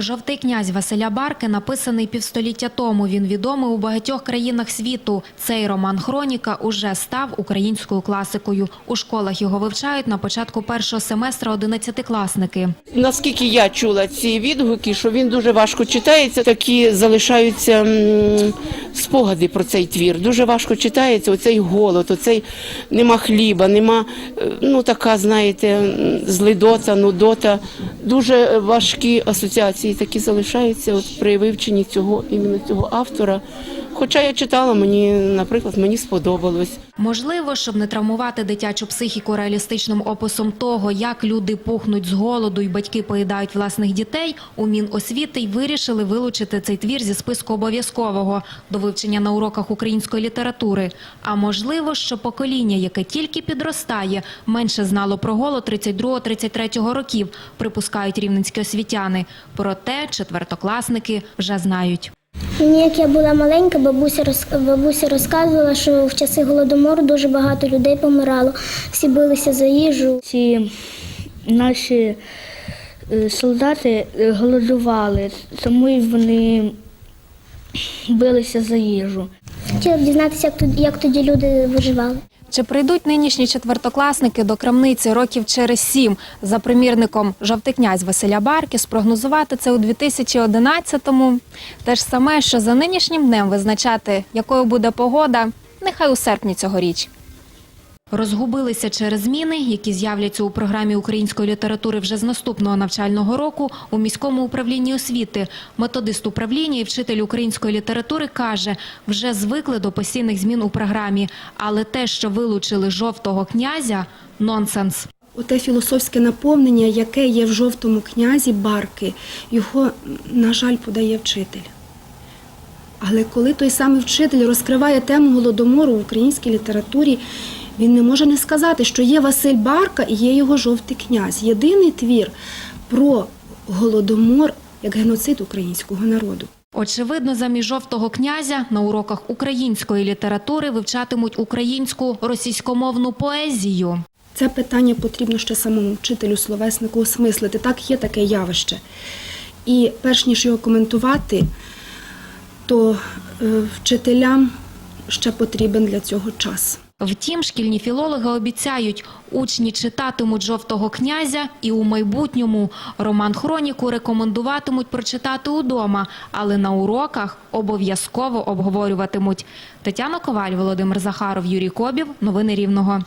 Жовтий князь Василя Барки написаний півстоліття тому. Він відомий у багатьох країнах світу. Цей роман Хроніка уже став українською класикою. У школах його вивчають на початку першого семестра одинадцятикласники. Наскільки я чула ці відгуки, що він дуже важко читається, такі залишаються спогади про цей твір. Дуже важко читається оцей голод, оцей нема хліба, нема е, ну така, знаєте, злидота, нудота. Дуже важкі асоціації такі залишаються от при вивченні цього іменно цього автора. Хоча я читала, мені, наприклад, мені сподобалось. Можливо, щоб не травмувати дитячу психіку реалістичним описом того, як люди пухнуть з голоду і батьки поїдають власних дітей, у Міносвіти й вирішили вилучити цей твір зі списку обов'язкового до вивчення на уроках української літератури. А можливо, що покоління, яке тільки підростає, менше знало про голод 32-33 років, припускають рівненські освітяни. Проте четвертокласники вже знають. Мені, як я була маленька, бабуся роз- бабуся розказувала, що в часи голодомору дуже багато людей помирало, всі билися за їжу. ці наші е, солдати е, голодували, тому і вони билися за їжу. Хотіла б дізнатися, як тоді, як тоді люди виживали. Чи прийдуть нинішні четвертокласники до крамниці років через сім за примірником «Жовтий князь» Василя Барки? Спрогнозувати це у 2011-му. Те ж саме, що за нинішнім днем визначати, якою буде погода, нехай у серпні цьогоріч. Розгубилися через зміни, які з'являться у програмі української літератури вже з наступного навчального року у міському управлінні освіти. Методист управління і вчитель української літератури каже, вже звикли до постійних змін у програмі, але те, що вилучили жовтого князя – нонсенс. Оте філософське наповнення, яке є в жовтому князі барки, його, на жаль, подає вчитель. Але коли той самий вчитель розкриває тему голодомору в українській літературі, він не може не сказати, що є Василь Барка і є його жовтий князь. Єдиний твір про голодомор як геноцид українського народу. Очевидно, замість жовтого князя на уроках української літератури вивчатимуть українську російськомовну поезію. Це питання потрібно ще самому вчителю словеснику осмислити. Так, є таке явище. І перш ніж його коментувати, то е, вчителям ще потрібен для цього час. Втім, шкільні філологи обіцяють, учні читатимуть «Жовтого князя» і у майбутньому роман «Хроніку» рекомендуватимуть прочитати удома, але на уроках обов'язково обговорюватимуть. Тетяна Коваль, Володимир Захаров, Юрій Кобів. Новини Рівного.